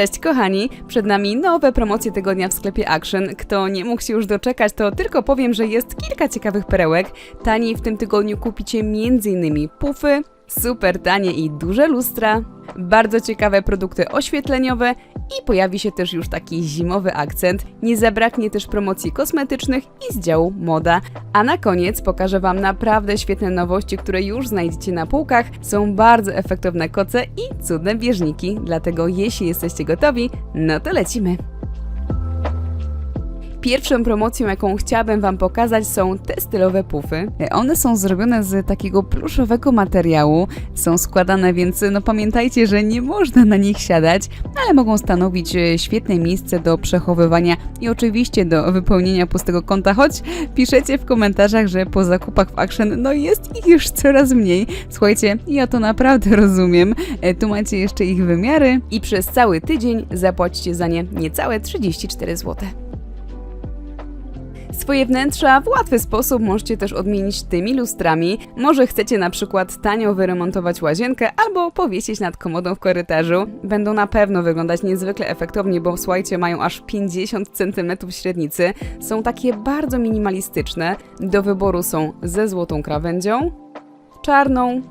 Cześć kochani, przed nami nowe promocje tygodnia w sklepie Action. Kto nie mógł się już doczekać, to tylko powiem, że jest kilka ciekawych perełek. Taniej w tym tygodniu kupicie m.in. pufy, super tanie i duże lustra, bardzo ciekawe produkty oświetleniowe i pojawi się też już taki zimowy akcent. Nie zabraknie też promocji kosmetycznych i z działu moda. A na koniec pokażę Wam naprawdę świetne nowości, które już znajdziecie na półkach. Są bardzo efektowne koce i cudne bieżniki, dlatego jeśli jesteście gotowi, no to lecimy. Pierwszą promocją, jaką chciałabym Wam pokazać, są te stylowe pufy. One są zrobione z takiego pluszowego materiału, są składane, więc no pamiętajcie, że nie można na nich siadać, ale mogą stanowić e, świetne miejsce do przechowywania i oczywiście do wypełnienia pustego kąta, choć piszecie w komentarzach, że po zakupach w Action no jest ich już coraz mniej. Słuchajcie, ja to naprawdę rozumiem. E, Tu macie jeszcze ich wymiary i przez cały tydzień zapłacicie za nie niecałe 34 zł. Swoje wnętrza w łatwy sposób możecie też odmienić tymi lustrami. Może chcecie na przykład tanio wyremontować łazienkę albo powiesić nad komodą w korytarzu. Będą na pewno wyglądać niezwykle efektownie, bo słuchajcie, mają aż 50 cm średnicy. Są takie bardzo minimalistyczne. Do wyboru są ze złotą krawędzią, czarną,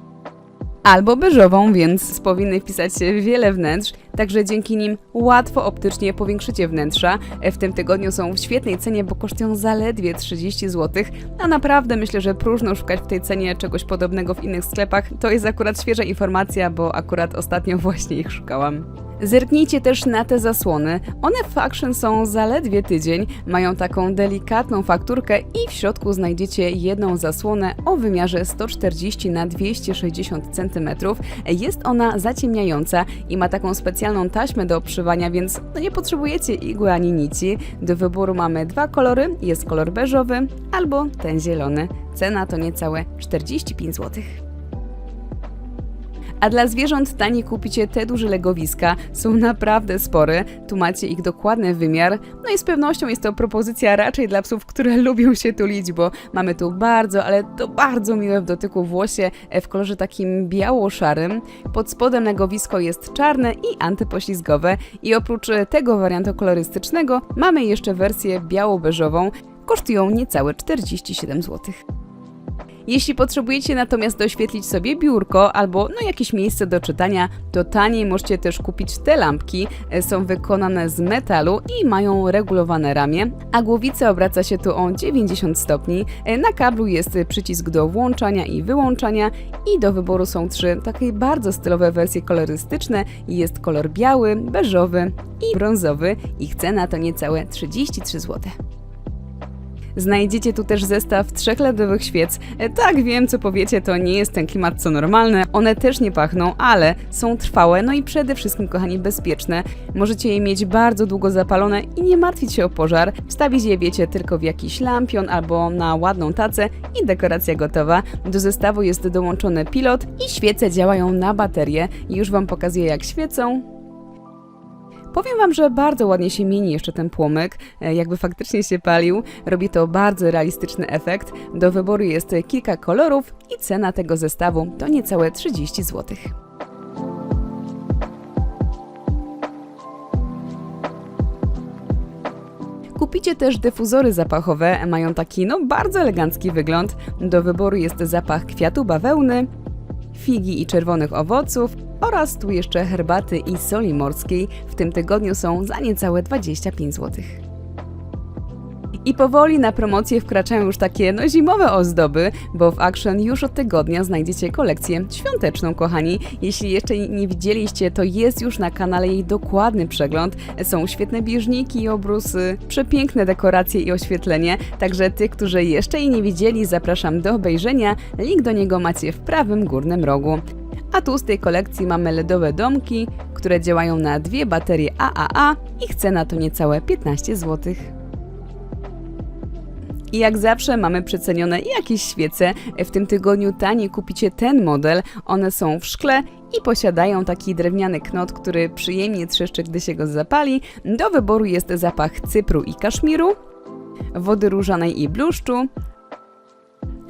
albo beżową, więc powinny wpisać się wiele wnętrz, także dzięki nim łatwo optycznie powiększycie wnętrza. W tym tygodniu są w świetnej cenie, bo kosztują zaledwie 30 zł, a naprawdę myślę, że próżno szukać w tej cenie czegoś podobnego w innych sklepach. To jest akurat świeża informacja, bo akurat ostatnio właśnie ich szukałam. Zerknijcie też na te zasłony. One w Action są zaledwie tydzień, mają taką delikatną fakturkę i w środku znajdziecie jedną zasłonę o wymiarze 140 na 260 cm. Jest ona zaciemniająca i ma taką specjalną taśmę do obszywania, więc no nie potrzebujecie igły ani nici. Do wyboru mamy dwa kolory, jest kolor beżowy albo ten zielony. Cena to niecałe 45 zł. A dla zwierząt taniej kupicie te duże legowiska, są naprawdę spore, tu macie ich dokładny wymiar, no i z pewnością jest to propozycja raczej dla psów, które lubią się tulić, bo mamy tu bardzo, ale to bardzo miłe w dotyku włosie e, w kolorze takim biało-szarym. Pod spodem legowisko jest czarne i antypoślizgowe. I oprócz tego wariantu kolorystycznego mamy jeszcze wersję biało-beżową, kosztują niecałe 47 zł. Jeśli potrzebujecie natomiast doświetlić sobie biurko albo no jakieś miejsce do czytania, to taniej możecie też kupić te lampki. E, Są wykonane z metalu i mają regulowane ramię, a głowica obraca się tu o 90 stopni. E, Na kablu jest przycisk do włączania i wyłączania i do wyboru są trzy takie bardzo stylowe wersje kolorystyczne. Jest kolor biały, beżowy i brązowy. Ich cena to niecałe 33 zł. Znajdziecie tu też zestaw trzech LEDowych świec. E, Tak, wiem, co powiecie, to nie jest ten klimat co normalne. One też nie pachną, ale są trwałe, no i przede wszystkim, kochani, bezpieczne. Możecie je mieć bardzo długo zapalone i nie martwić się o pożar. Wstawić je, wiecie, tylko w jakiś lampion albo na ładną tacę i dekoracja gotowa. Do zestawu jest dołączony pilot i świece działają na baterię. Już Wam pokazuję, jak świecą. Powiem Wam, że bardzo ładnie się mieni jeszcze ten płomyk, e, jakby faktycznie się palił. Robi to bardzo realistyczny efekt. Do wyboru jest kilka kolorów i cena tego zestawu to niecałe 30 zł. Kupicie też dyfuzory zapachowe, mają taki no bardzo elegancki wygląd. Do wyboru jest zapach kwiatu bawełny, figi i czerwonych owoców oraz tu jeszcze herbaty i soli morskiej. W tym tygodniu są za niecałe 25 zł. I powoli na promocję wkraczają już takie no zimowe ozdoby, bo w Action już od tygodnia znajdziecie kolekcję świąteczną, kochani. Jeśli jeszcze nie widzieliście, to jest już na kanale jej dokładny przegląd. Są świetne bieżniki i obrusy, przepiękne dekoracje i oświetlenie, także tych, którzy jeszcze jej nie widzieli, zapraszam do obejrzenia. Link do niego macie w prawym górnym rogu. A tu z tej kolekcji mamy LEDowe domki, które działają na dwie baterie AAA. Ich cena to niecałe 15 zł. I jak zawsze mamy przecenione jakieś świece. W tym tygodniu taniej kupicie ten model. One są w szkle i posiadają taki drewniany knot, który przyjemnie trzeszczy, gdy się go zapali. Do wyboru jest zapach cypru i kaszmiru, wody różanej i bluszczu,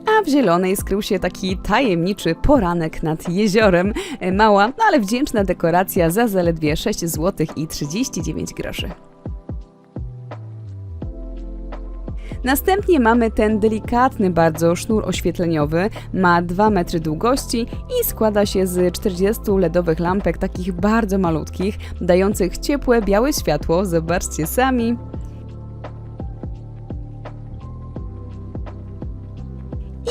a w zielonej skrył się taki tajemniczy poranek nad jeziorem. E, Mała, no ale wdzięczna dekoracja za zaledwie 6 zł i 39 groszy. Następnie mamy ten delikatny bardzo sznur oświetleniowy, ma 2 metry długości i składa się z 40 LEDowych lampek, takich bardzo malutkich, dających ciepłe białe światło, zobaczcie sami.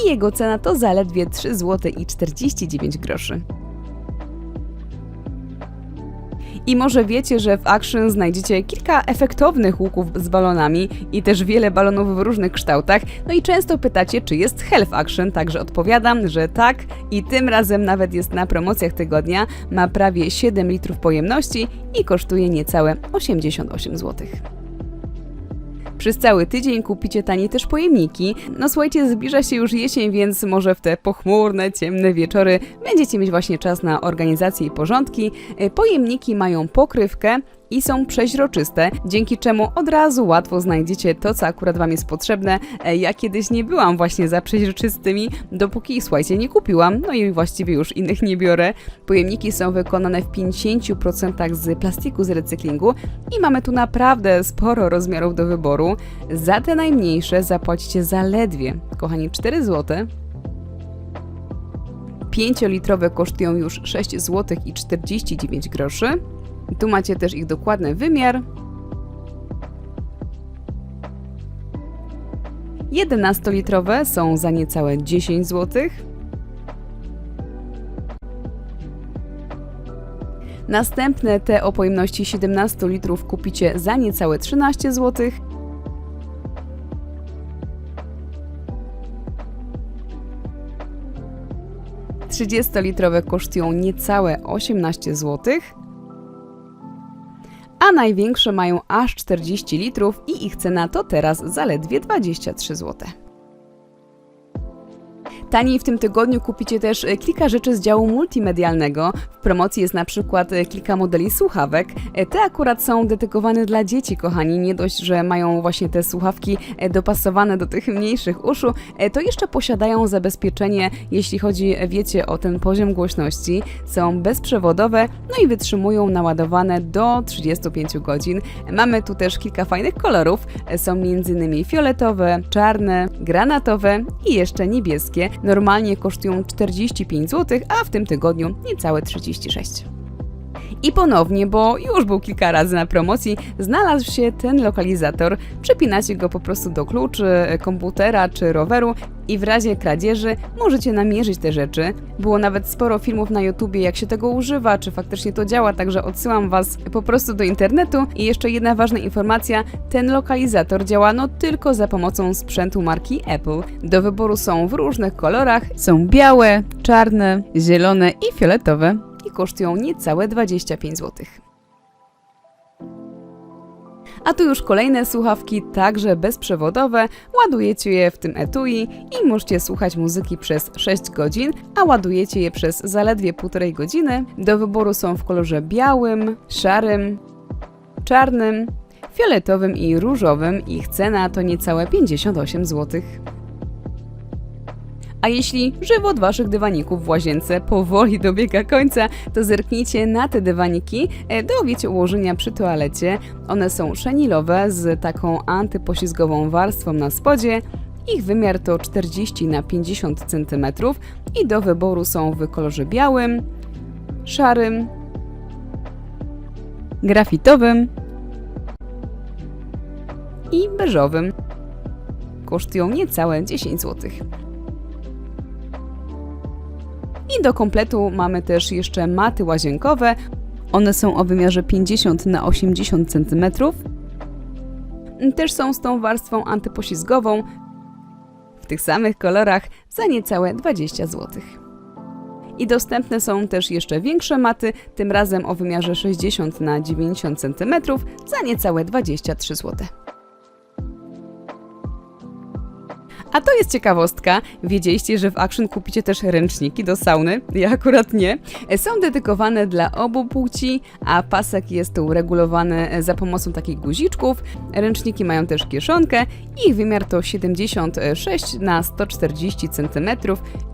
Jego cena to zaledwie 3 zł i 49 groszy. I może wiecie, że w Action znajdziecie kilka efektownych łuków z balonami i też wiele balonów w różnych kształtach. No i często pytacie, czy jest Health Action, także odpowiadam, że tak. I tym razem nawet jest na promocjach tygodnia. Ma prawie 7 litrów pojemności i kosztuje niecałe 88 zł. Przez cały tydzień kupicie taniej też pojemniki. No słuchajcie, zbliża się już jesień, więc może w te pochmurne, ciemne wieczory będziecie mieć właśnie czas na organizację i porządki. E, Pojemniki mają pokrywkę i są przeźroczyste, dzięki czemu od razu łatwo znajdziecie to, co akurat Wam jest potrzebne. E, Ja kiedyś nie byłam właśnie za przeźroczystymi, dopóki ich, słuchajcie, nie kupiłam, no i właściwie już innych nie biorę. Pojemniki są wykonane w 50% z plastiku z recyklingu i mamy tu naprawdę sporo rozmiarów do wyboru. Za te najmniejsze zapłacicie zaledwie, kochani, 4 zł. 5-litrowe kosztują już 6 zł i 49 groszy. Tu macie też ich dokładny wymiar. 11-litrowe są za niecałe 10 zł. Następne te o pojemności 17 litrów kupicie za niecałe 13 zł. Trzydziestolitrowe kosztują niecałe 18 zł, a największe mają aż 40 litrów i ich cena to teraz zaledwie 23 zł. Taniej w tym tygodniu kupicie też e, kilka rzeczy z działu multimedialnego. W promocji jest na przykład e, kilka modeli słuchawek. E, Te akurat są dedykowane dla dzieci, kochani. Nie dość, że mają właśnie te słuchawki dopasowane do tych mniejszych uszu, to jeszcze posiadają zabezpieczenie, jeśli chodzi, wiecie, o ten poziom głośności. Są bezprzewodowe, no i wytrzymują naładowane do 35 godzin. Mamy tu też kilka fajnych kolorów. Są m.in. fioletowe, czarne, granatowe i jeszcze niebieskie. Normalnie kosztują 45 zł, a w tym tygodniu niecałe 36. I ponownie, bo już był kilka razy na promocji, znalazł się ten lokalizator. Przypinacie go po prostu do kluczy, komputera czy roweru i w razie kradzieży możecie namierzyć te rzeczy. Było nawet sporo filmów na YouTubie, jak się tego używa, czy faktycznie to działa, także odsyłam Was po prostu do internetu. I jeszcze jedna ważna informacja, ten lokalizator działa no tylko za pomocą sprzętu marki Apple. Do wyboru są w różnych kolorach, są białe, czarne, zielone i fioletowe kosztują niecałe 25 zł. A tu już kolejne słuchawki, także bezprzewodowe. Ładujecie je w tym etui i możecie słuchać muzyki przez 6 godzin, a ładujecie je przez zaledwie półtorej godziny. Do wyboru są w kolorze białym, szarym, czarnym, fioletowym i różowym. Ich cena to niecałe 58 zł. A jeśli żywot waszych dywaników w łazience powoli dobiega końca, to zerknijcie na te dywaniki e, do wiecie ułożenia przy toalecie. One są szenilowe z taką antypoślizgową warstwą na spodzie. Ich wymiar to 40 na 50 cm i do wyboru są w kolorze białym, szarym, grafitowym i beżowym. Kosztują niecałe 10 zł. I do kompletu mamy też jeszcze maty łazienkowe. One są o wymiarze 50 na 80 cm. Też są z tą warstwą antypoślizgową w tych samych kolorach za niecałe 20 zł. I dostępne są też jeszcze większe maty, tym razem o wymiarze 60 na 90 cm za niecałe 23 zł. A to jest ciekawostka. Wiedzieliście, że w Action kupicie też ręczniki do sauny? Ja akurat nie. Są dedykowane dla obu płci, a pasek jest tu regulowany za pomocą takich guziczków. Ręczniki mają też kieszonkę. Ich wymiar to 76 na 140 cm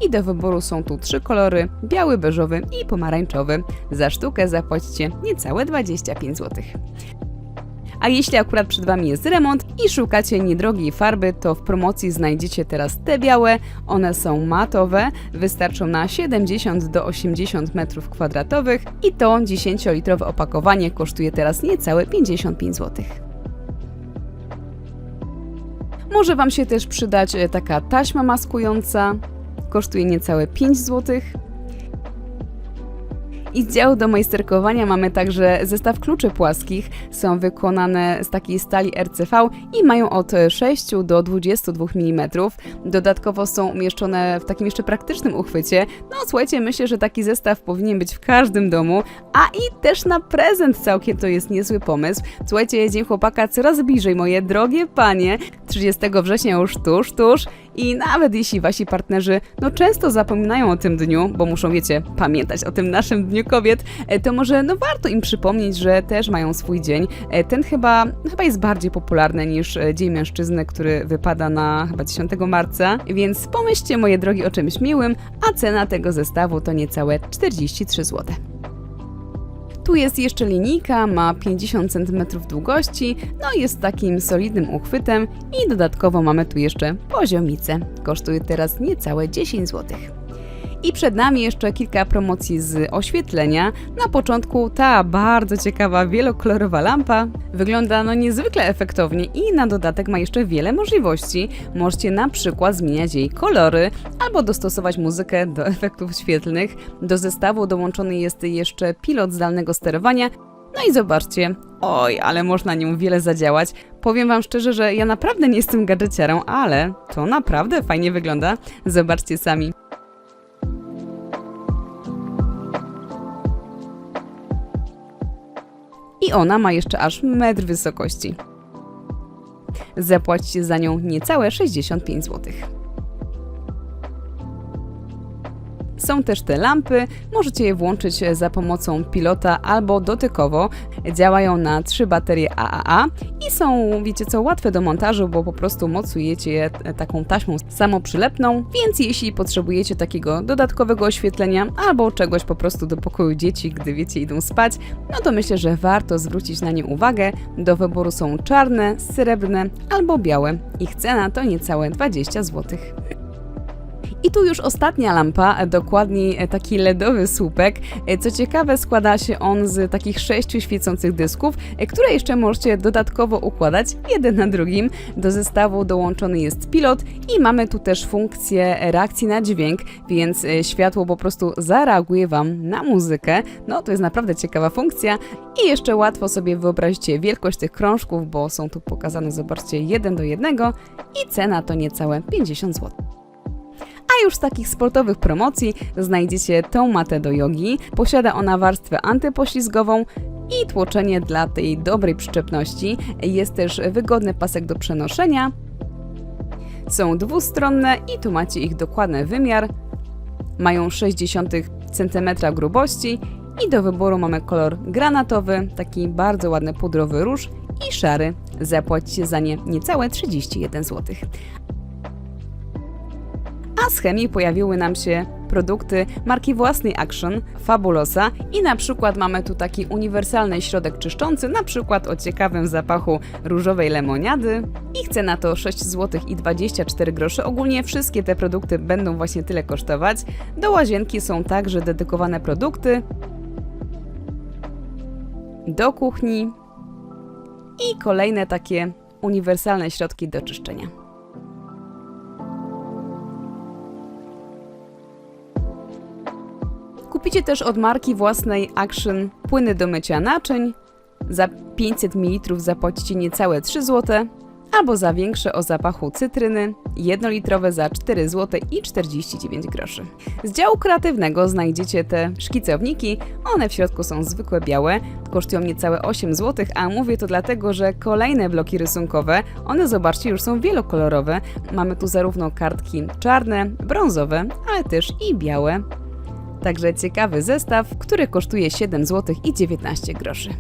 i do wyboru są tu trzy kolory: biały, beżowy i pomarańczowy. Za sztukę zapłacicie niecałe 25 zł. A jeśli akurat przed Wami jest remont i szukacie niedrogiej farby, to w promocji znajdziecie teraz te białe. One są matowe, wystarczą na 70 do 80 m2 i to 10-litrowe opakowanie kosztuje teraz niecałe 55 zł. Może Wam się też przydać e, taka taśma maskująca, kosztuje niecałe 5 zł. I z działu do majsterkowania mamy także zestaw kluczy płaskich. Są wykonane z takiej stali RCV i mają od 6 do 22 mm. Dodatkowo są umieszczone w takim jeszcze praktycznym uchwycie. No słuchajcie, myślę, że taki zestaw powinien być w każdym domu, a i też na prezent całkiem to jest niezły pomysł. Słuchajcie, Dzień Chłopaka coraz bliżej, moje drogie panie. 30 września już tuż, tuż i nawet jeśli wasi partnerzy no często zapominają o tym dniu, bo muszą, wiecie, pamiętać o tym naszym Dniu Kobiet, e, to może no warto im przypomnieć, że też mają swój dzień. E, Ten chyba, chyba jest bardziej popularny niż e, Dzień Mężczyzny, który wypada na chyba 10 marca, więc pomyślcie, moje drogi, o czymś miłym, a cena tego zestawu to niecałe 43 zł. Tu jest jeszcze linijka, ma 50 cm długości, no jest takim solidnym uchwytem i dodatkowo mamy tu jeszcze poziomicę. Kosztuje teraz niecałe 10 zł. I przed nami jeszcze kilka promocji z oświetlenia. Na początku ta bardzo ciekawa wielokolorowa lampa wygląda no niezwykle efektownie i na dodatek ma jeszcze wiele możliwości. Możecie na przykład zmieniać jej kolory albo dostosować muzykę do efektów świetlnych. Do zestawu dołączony jest jeszcze pilot zdalnego sterowania, no i zobaczcie, oj, ale można nią wiele zadziałać. Powiem Wam szczerze, że ja naprawdę nie jestem gadżeciarą, ale to naprawdę fajnie wygląda. Zobaczcie sami. I ona ma jeszcze aż metr wysokości. Zapłacicie za nią niecałe 65 zł. Są też te lampy, możecie je włączyć za pomocą pilota albo dotykowo. Działają na trzy baterie AAA i są, wiecie co, łatwe do montażu, bo po prostu mocujecie je taką taśmą samoprzylepną, więc jeśli potrzebujecie takiego dodatkowego oświetlenia albo czegoś po prostu do pokoju dzieci, gdy wiecie idą spać, no to myślę, że warto zwrócić na nie uwagę. Do wyboru są czarne, srebrne albo białe. Ich cena to niecałe 20 zł. I tu już ostatnia lampa, dokładniej taki LEDowy słupek. Co ciekawe, składa się on z takich sześciu świecących dysków, które jeszcze możecie dodatkowo układać jeden na drugim. Do zestawu dołączony jest pilot i mamy tu też funkcję reakcji na dźwięk, więc światło po prostu zareaguje Wam na muzykę. No to jest naprawdę ciekawa funkcja i jeszcze łatwo sobie wyobrazicie wielkość tych krążków, bo są tu pokazane, zobaczcie, jeden do jednego i cena to niecałe 50 zł. A już z takich sportowych promocji znajdziecie tą matę do jogi. Posiada ona warstwę antypoślizgową i tłoczenie dla tej dobrej przyczepności. Jest też wygodny pasek do przenoszenia. Są dwustronne i tu macie ich dokładny wymiar. Mają 0,6 cm grubości i do wyboru mamy kolor granatowy, taki bardzo ładny pudrowy róż i szary. Zapłacicie za nie niecałe 31 zł a z chemii pojawiły nam się produkty marki własnej Action, Fabulosa i na przykład mamy tu taki uniwersalny środek czyszczący, na przykład o ciekawym zapachu różowej lemoniady. Ich cena to 6 zł i 24 grosze. Ogólnie wszystkie te produkty będą właśnie tyle kosztować. Do łazienki są także dedykowane produkty. Do kuchni i kolejne takie uniwersalne środki do czyszczenia. Kupicie też od marki własnej Action płyny do mycia naczyń. Za 500 ml zapłacicie niecałe 3 zł, albo za większe o zapachu cytryny, jednolitrowe za 4 zł i 49 groszy. Z działu kreatywnego znajdziecie te szkicowniki, one w środku są zwykłe białe, kosztują niecałe 8 zł, a mówię to dlatego, że kolejne bloki rysunkowe, one zobaczcie już są wielokolorowe. Mamy tu zarówno kartki czarne, brązowe, ale też i białe. Także ciekawy zestaw, który kosztuje 7 zł i 19 groszy.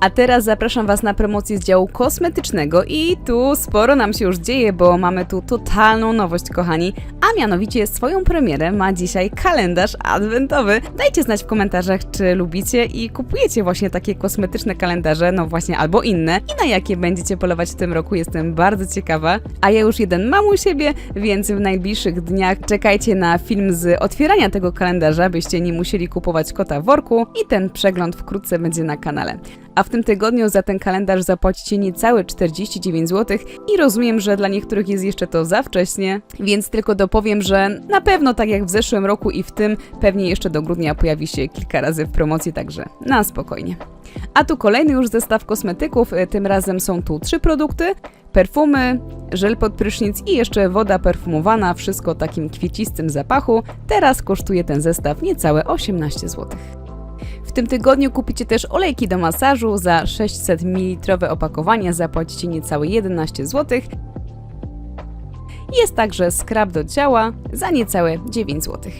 A teraz zapraszam Was na promocję z działu kosmetycznego i tu sporo nam się już dzieje, bo mamy tu totalną nowość, kochani, a mianowicie swoją premierę ma dzisiaj kalendarz adwentowy. Dajcie znać w komentarzach, czy lubicie i kupujecie właśnie takie kosmetyczne kalendarze, no właśnie albo inne i na jakie będziecie polować w tym roku, jestem bardzo ciekawa. A ja już jeden mam u siebie, więc w najbliższych dniach czekajcie na film z otwierania tego kalendarza, byście nie musieli kupować kota w worku i ten przegląd wkrótce będzie na kanale. A w tym tygodniu za ten kalendarz zapłacicie niecałe 49 zł i rozumiem, że dla niektórych jest jeszcze to za wcześnie, więc tylko dopowiem, że na pewno tak jak w zeszłym roku i w tym, pewnie jeszcze do grudnia pojawi się kilka razy w promocji, także na spokojnie. A tu kolejny już zestaw kosmetyków, e, tym razem są tu trzy produkty. Perfumy, żel pod prysznic i jeszcze woda perfumowana, wszystko takim kwiecistym zapachu. Teraz kosztuje ten zestaw niecałe 18 zł. Tym tygodniu kupicie też olejki do masażu za 600 ml opakowanie, zapłacicie niecałe 11 zł. Jest także skrab do ciała za niecałe 9 zł.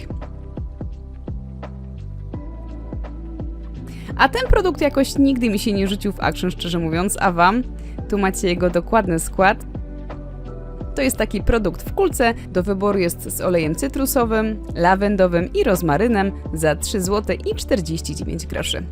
A ten produkt jakoś nigdy mi się nie rzucił w action, szczerze mówiąc, a Wam? Tu macie jego dokładny skład. To jest taki produkt w kulce, do wyboru jest z olejem cytrusowym, lawendowym i rozmarynem za 3 zł i 49 groszy.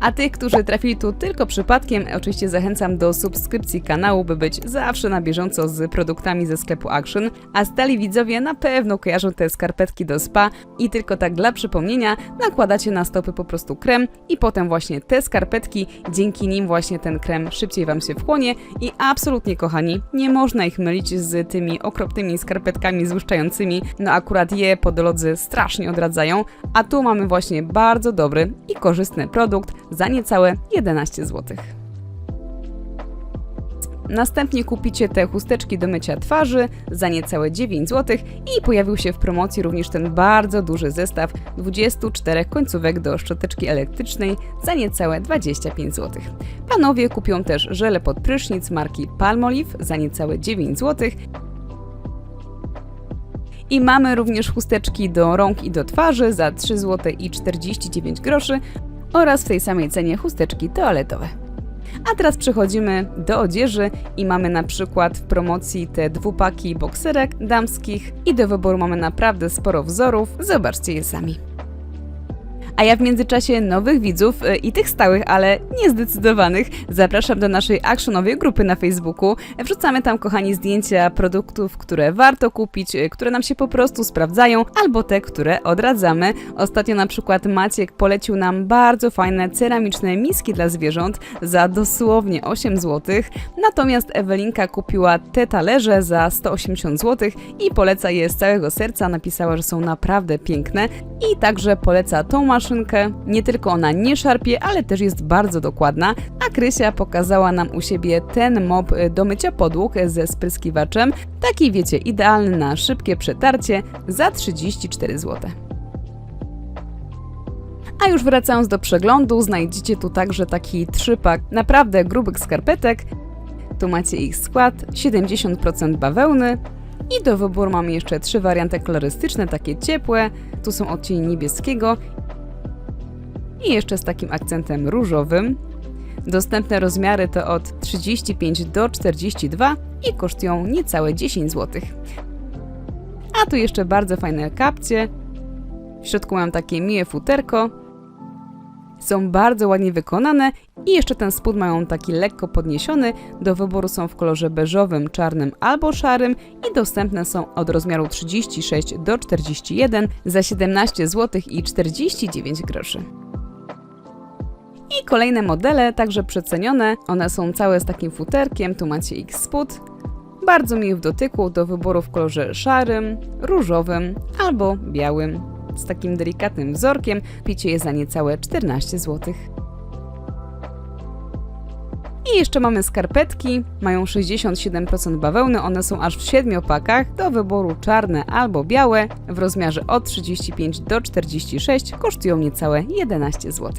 A tych, którzy trafili tu tylko przypadkiem, oczywiście zachęcam do subskrypcji kanału, by być zawsze na bieżąco z produktami ze sklepu Action. A stali widzowie na pewno kojarzą te skarpetki do spa i tylko tak dla przypomnienia nakładacie na stopy po prostu krem i potem właśnie te skarpetki, dzięki nim właśnie ten krem szybciej Wam się wchłonie i absolutnie kochani, nie można ich mylić z tymi okropnymi skarpetkami złuszczającymi, no akurat je podolodzy strasznie odradzają, a tu mamy właśnie bardzo dobry i korzystny produkt, za niecałe 11 zł. Następnie kupicie te chusteczki do mycia twarzy za niecałe 9 zł i pojawił się w promocji również ten bardzo duży zestaw 24 końcówek do szczoteczki elektrycznej za niecałe 25 zł. Panowie kupią też żele pod prysznic marki Palmolive za niecałe 9 zł i mamy również chusteczki do rąk i do twarzy za 3 zł i 49 groszy oraz w tej samej cenie chusteczki toaletowe. A teraz przechodzimy do odzieży i mamy na przykład w promocji te dwupaki bokserek damskich i do wyboru mamy naprawdę sporo wzorów. Zobaczcie je sami. A ja w międzyczasie nowych widzów e, i tych stałych, ale niezdecydowanych zapraszam do naszej actionowej grupy na Facebooku. Wrzucamy tam, kochani, zdjęcia produktów, które warto kupić, e, które nam się po prostu sprawdzają, albo te, które odradzamy. Ostatnio na przykład Maciek polecił nam bardzo fajne ceramiczne miski dla zwierząt za dosłownie 8 zł. Natomiast Ewelinka kupiła te talerze za 180 zł i poleca je z całego serca. Napisała, że są naprawdę piękne i także poleca tą maszynę maszynkę. Nie tylko ona nie szarpie, ale też jest bardzo dokładna, a Krysia pokazała nam u siebie ten mop do mycia podłóg ze spryskiwaczem. Taki wiecie, idealny na szybkie przetarcie za 34 zł. A już wracając do przeglądu, znajdziecie tu także taki trzypak naprawdę grubych skarpetek. Tu macie ich skład, 70% bawełny, i do wyboru mamy jeszcze trzy warianty kolorystyczne, takie ciepłe. Tu są odcienie niebieskiego i jeszcze z takim akcentem różowym. Dostępne rozmiary to od 35 do 42 i kosztują niecałe 10 zł. A tu jeszcze bardzo fajne kapcie. W środku mam takie miłe futerko. Są bardzo ładnie wykonane i jeszcze ten spód mają taki lekko podniesiony. Do wyboru są w kolorze beżowym, czarnym albo szarym i dostępne są od rozmiaru 36 do 41 za 17 zł i 49 groszy. I kolejne modele, także przecenione. One są całe z takim futerkiem, tu macie ich spód. Bardzo miły w dotyku, do wyboru w kolorze szarym, różowym albo białym. Z takim delikatnym wzorkiem picie je za niecałe 14 zł. I jeszcze mamy skarpetki, mają 67% bawełny, one są aż w 7 opakach, do wyboru czarne albo białe, w rozmiarze od 35 do 46, kosztują niecałe 11 zł.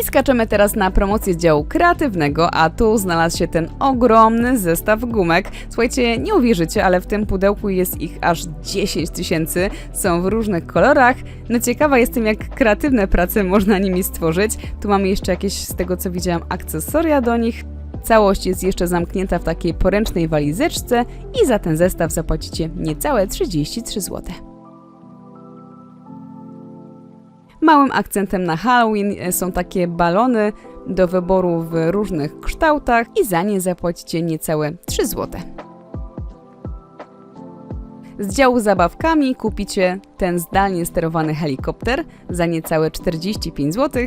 I skaczemy teraz na promocję działu kreatywnego, a tu znalazł się ten ogromny zestaw gumek. Słuchajcie, nie uwierzycie, ale w tym pudełku jest ich aż 10 tysięcy, są w różnych kolorach. No ciekawa jestem, jak kreatywne prace można nimi stworzyć. Tu mamy jeszcze jakieś, z tego co widziałam, akcesoria do nich. Całość jest jeszcze zamknięta w takiej poręcznej walizeczce i za ten zestaw zapłacicie niecałe 33 zł. Małym akcentem na Halloween e, są takie balony do wyboru w różnych kształtach i za nie zapłacicie niecałe 3 zł. Z działu zabawkami kupicie ten zdalnie sterowany helikopter za niecałe 45 zł.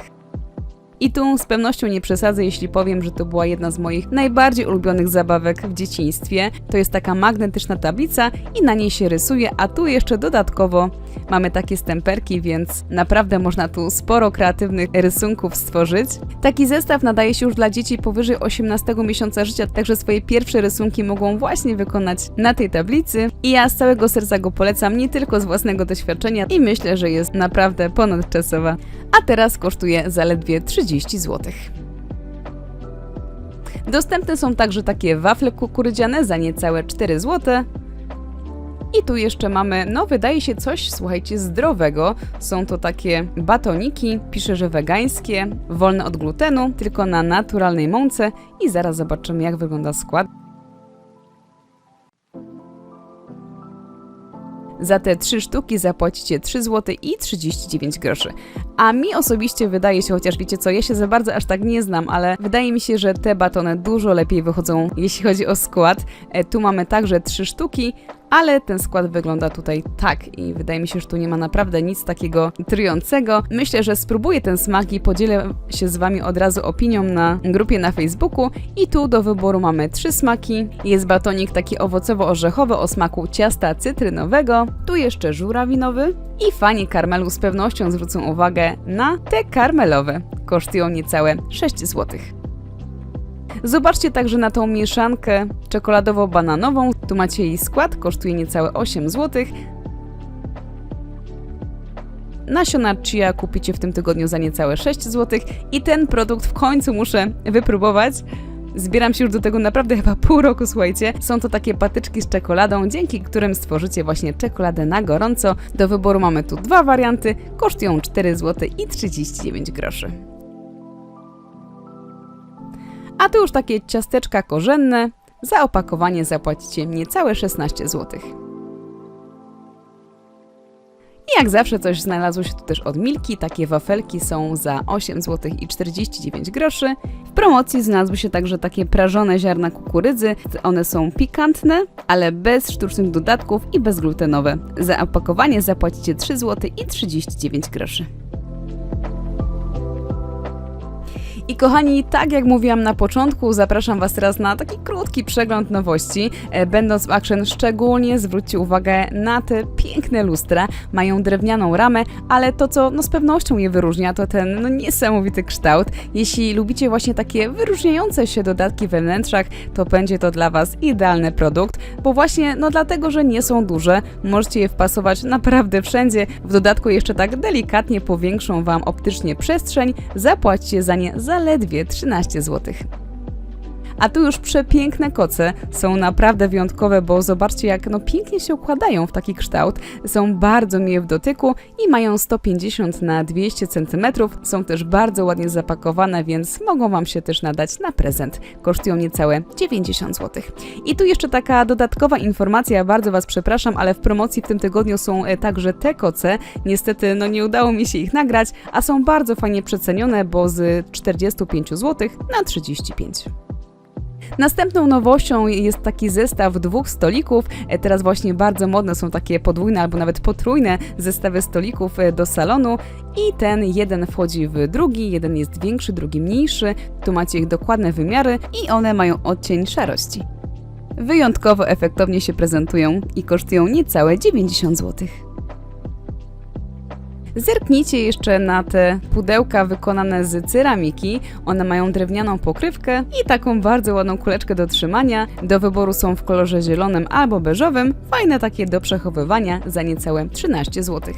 I tu z pewnością nie przesadzę, jeśli powiem, że to była jedna z moich najbardziej ulubionych zabawek w dzieciństwie. To jest taka magnetyczna tablica i na niej się rysuje, a tu jeszcze dodatkowo mamy takie stemperki, więc naprawdę można tu sporo kreatywnych rysunków stworzyć. Taki zestaw nadaje się już dla dzieci powyżej 18 miesiąca życia, także swoje pierwsze rysunki mogą właśnie wykonać na tej tablicy. I ja z całego serca go polecam, nie tylko z własnego doświadczenia i myślę, że jest naprawdę ponadczasowa. A teraz kosztuje zaledwie 30 zł. Dostępne są także takie wafle kukurydziane za niecałe 4 zł. I tu jeszcze mamy, no wydaje się coś, słuchajcie, zdrowego. Są to takie batoniki, pisze, że wegańskie, wolne od glutenu, tylko na naturalnej mące i zaraz zobaczymy jak wygląda skład. Za te trzy sztuki zapłacicie 3 zł i 39 groszy. A mi osobiście wydaje się, chociaż wiecie co, ja się za bardzo aż tak nie znam, ale wydaje mi się, że te batony dużo lepiej wychodzą, jeśli chodzi o skład. E, tu mamy także trzy sztuki, ale ten skład wygląda tutaj tak i wydaje mi się, że tu nie ma naprawdę nic takiego trującego. Myślę, że spróbuję ten smak i podzielę się z Wami od razu opinią na grupie na Facebooku i tu do wyboru mamy trzy smaki. Jest batonik taki owocowo-orzechowy o smaku ciasta cytrynowego, tu jeszcze żurawinowy i fani karmelu z pewnością zwrócą uwagę na te karmelowe. Kosztują niecałe 6 złotych. Zobaczcie także na tą mieszankę czekoladowo-bananową. Tu macie jej skład, kosztuje niecałe 8 zł. Nasiona chia kupicie w tym tygodniu za niecałe 6 zł i ten produkt w końcu muszę wypróbować. Zbieram się już do tego naprawdę chyba pół roku, słuchajcie. Są to takie patyczki z czekoladą, dzięki którym stworzycie właśnie czekoladę na gorąco. Do wyboru mamy tu dwa warianty, kosztują 4 zł i 39 groszy. A tu już takie ciasteczka korzenne. Za opakowanie zapłacicie niecałe 16 zł. I jak zawsze coś znalazło się tu też od Milki. Takie wafelki są za 8 zł i 49 groszy. W promocji znalazły się także takie prażone ziarna kukurydzy. One są pikantne, ale bez sztucznych dodatków i bezglutenowe. Za opakowanie zapłacicie 3 zł i 39 groszy. I kochani, tak jak mówiłam na początku, zapraszam Was teraz na taki krótki przegląd nowości. E, Będąc w Action, szczególnie zwróćcie uwagę na te piękne lustra. Mają drewnianą ramę, ale to, co no, z pewnością je wyróżnia, to ten no, niesamowity kształt. Jeśli lubicie właśnie takie wyróżniające się dodatki we wnętrzach, to będzie to dla Was idealny produkt, bo właśnie no dlatego, że nie są duże, możecie je wpasować naprawdę wszędzie. W dodatku jeszcze tak delikatnie powiększą Wam optycznie przestrzeń, zapłacicie za nie zaledwie 13 zł. A tu już przepiękne koce, są naprawdę wyjątkowe, bo zobaczcie jak no pięknie się układają w taki kształt. Są bardzo miłe w dotyku i mają 150 na 200 cm. Są też bardzo ładnie zapakowane, więc mogą Wam się też nadać na prezent. Kosztują niecałe 90 zł. I tu jeszcze taka dodatkowa informacja, bardzo Was przepraszam, ale w promocji w tym tygodniu są e, także te koce. Niestety no nie udało mi się ich nagrać, a są bardzo fajnie przecenione, bo z 45 zł na 35 Następną nowością jest taki zestaw dwóch stolików. E, Teraz właśnie bardzo modne są takie podwójne albo nawet potrójne zestawy stolików e, do salonu i ten jeden wchodzi w drugi, jeden jest większy, drugi mniejszy. Tu macie ich dokładne wymiary i one mają odcień szarości. Wyjątkowo efektownie się prezentują i kosztują niecałe 90 zł. Zerknijcie jeszcze na te pudełka wykonane z ceramiki. One mają drewnianą pokrywkę i taką bardzo ładną kuleczkę do trzymania. Do wyboru są w kolorze zielonym albo beżowym. Fajne takie do przechowywania za niecałe 13 zł.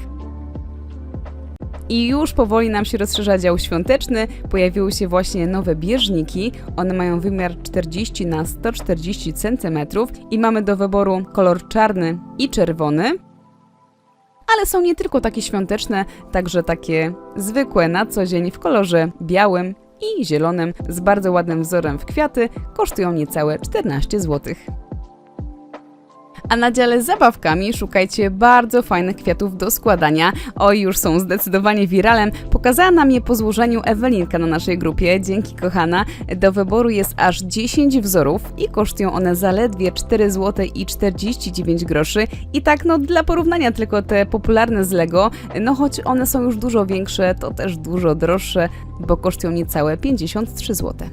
I już powoli nam się rozszerza dział świąteczny. Pojawiły się właśnie nowe bieżniki. One mają wymiar 40 na 140 cm i mamy do wyboru kolor czarny i czerwony. Ale są nie tylko takie świąteczne, także takie zwykłe na co dzień w kolorze białym i zielonym z bardzo ładnym wzorem w kwiaty. Kosztują niecałe 14 zł. A na dziale zabawkami szukajcie bardzo fajnych kwiatów do składania. Oj, już są zdecydowanie wiralem. Pokazała nam je po złożeniu Ewelinka na naszej grupie. Dzięki kochana. Do wyboru jest aż 10 wzorów i kosztują one zaledwie 4 zł i 49 groszy. I tak no dla porównania tylko te popularne z Lego, no choć one są już dużo większe, to też dużo droższe, bo kosztują niecałe 53 zł.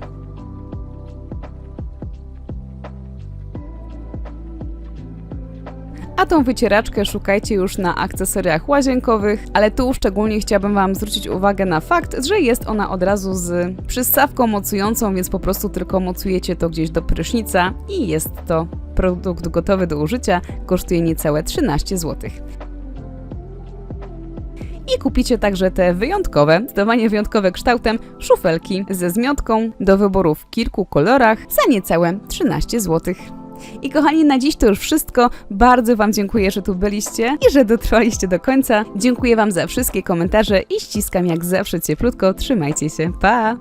Tą wycieraczkę szukajcie już na akcesoriach łazienkowych, ale tu szczególnie chciałabym Wam zwrócić uwagę na fakt, że jest ona od razu z przystawką mocującą, więc po prostu tylko mocujecie to gdzieś do prysznica i jest to produkt gotowy do użycia, kosztuje niecałe 13 zł. I kupicie także te wyjątkowe, zdecydowanie wyjątkowe kształtem szufelki ze zmiotką do wyboru w kilku kolorach za niecałe 13 zł. I kochani, na dziś to już wszystko. Bardzo Wam dziękuję, że tu byliście i że dotrwaliście do końca. Dziękuję Wam za wszystkie komentarze i ściskam jak zawsze cieplutko. Trzymajcie się. Pa!